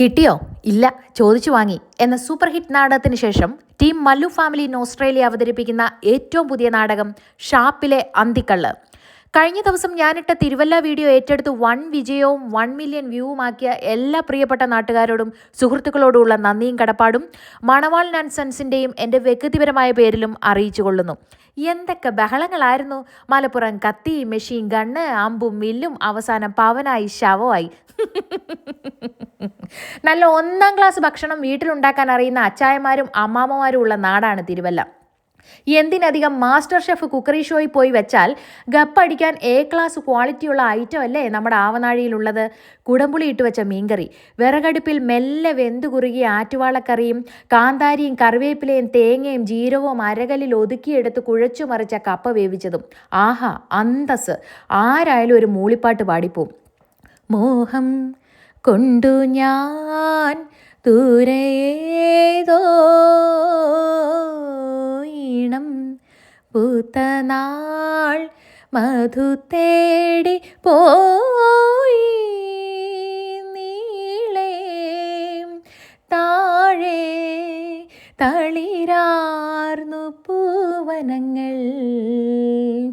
കിട്ടിയോ? ഇല്ല ചോദിച്ചു വാങ്ങി. എന്ന സൂപ്പർ ഹിറ്റ് നാടകത്തിന് ശേഷം team Mallu family in Australia അവതരിപ്പിക്കുന്ന ഏറ്റവും പുതിയ നാടകം ഷാപ്പിലെ അന്തിക്കള്ള്. കഴിഞ്ഞ ദിവസം ഞാനിട്ട തിരുവല്ല വീഡിയോ ഏറ്റെടുത്ത് വൺ വിജയവും വൺ മില്യൺ വ്യൂവുമാക്കിയ എല്ലാ പ്രിയപ്പെട്ട നാട്ടുകാരോടും സുഹൃത്തുക്കളോടുമുള്ള നന്ദിയും കടപ്പാടും മണവാൾ ആൻഡ് സൺസിന്റെയും എന്റെ വ്യക്തിപരമായ പേരിലും അറിയിച്ചു കൊള്ളുന്നു. എന്തൊക്കെ ബഹളങ്ങളായിരുന്നു. മലപ്പുറം കത്തി മെഷീൻ ഗണ്ണ് അമ്പും മില്ലും അവസാനം പവനായി ശവമായി. നല്ല ഒന്നാം ക്ലാസ് ഭക്ഷണം വീട്ടിലുണ്ടാക്കാൻ അറിയുന്ന അച്ചായമാരും അമ്മാമ്മമാരും ഉള്ള നാടാണ് തിരുവല്ല. എന്തിനധികം മാസ്റ്റർ ഷെഫ് കുക്കറി ഷോയിൽ പോയി വെച്ചാൽ ഗപ്പടിക്കാൻ എ ക്ലാസ് ക്വാളിറ്റിയുള്ള ഐറ്റം അല്ലേ നമ്മുടെ ആവനാഴിയിലുള്ളത്? കുടംപുളി ഇട്ട് വെച്ച മീൻകറി വിറകടുപ്പിൽ മെല്ലെ വെന്തു കുറുകിയ ആറ്റുവാളക്കറിയും കാന്താരിയും കറിവേപ്പിലയും തേങ്ങയും ജീരകവും അരകലിൽ ഒതുക്കിയെടുത്ത് കുഴച്ചു മറിച്ച കപ്പ വേവിച്ചതും. ആഹാ അന്തസ് ആരായാലും ഒരു മൂളിപ്പാട്ട് പാടിപ്പോവും. മോഹം കൊണ്ടു ഞാൻ ഈണം പൂത്തനാൾ മധു തേടി പോയി നീളേ താഴെ തളിരാർന്നു പൂവനങ്ങൾ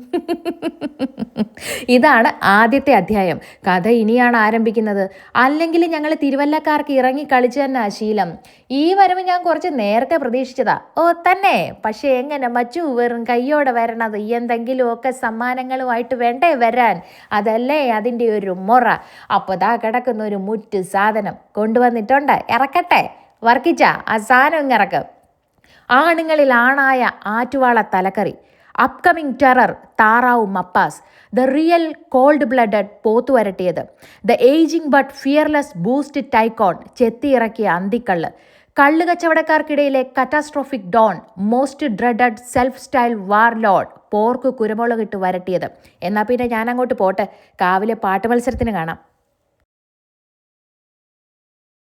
ഇതാണ് ആദ്യത്തെ അധ്യായം. കഥ ഇനിയാണ് ആരംഭിക്കുന്നത്. അല്ലെങ്കിൽ ഞങ്ങൾ തിരുവല്ലക്കാർക്ക് ഇറങ്ങി കളിച്ചു തന്നെ ശീലം. ഈ വരവ് ഞാൻ കുറച്ച് നേരത്തെ പ്രതീക്ഷിച്ചതാ. ഓ തന്നെ. പക്ഷേ എങ്ങനെ മച്ചു വെറും കയ്യോടെ വരണത്? എന്തെങ്കിലുമൊക്കെ സമ്മാനങ്ങളുമായിട്ട് വേണ്ടേ വരാൻ? അതല്ലേ അതിന്റെ ഒരു മുറ. അപ്പോൾ ദാ കിടക്കുന്ന ഒരു മുറ്റ് സാധനം കൊണ്ടുവന്നിട്ടുണ്ട്. ഇറക്കട്ടെ. വർക്കിച്ച. ആ സാധനം ഇങ്ങിറക്ക് ആണുങ്ങളിൽ ആണായ ആറ്റുവാള തലക്കറി. അപ്കമിങ് ടെറർ താറാവ് mappas the real cold blooded പോത്തുവരട്ടിയത് the aging but fearless boost tycoon ചെത്തിയിറക്കിയ അന്തിക്കള്ള്. കള്ള് കച്ചവടക്കാർക്കിടയിലെ catastrophic don most dreaded self style war lord pork കുരുമുളകിട്ട് വരട്ടിയത്. എന്നാൽ പിന്നെ ഞാൻ അങ്ങോട്ട് പോട്ടെ. കാവിലെ പാട്ട് മത്സരത്തിന് കാണാം.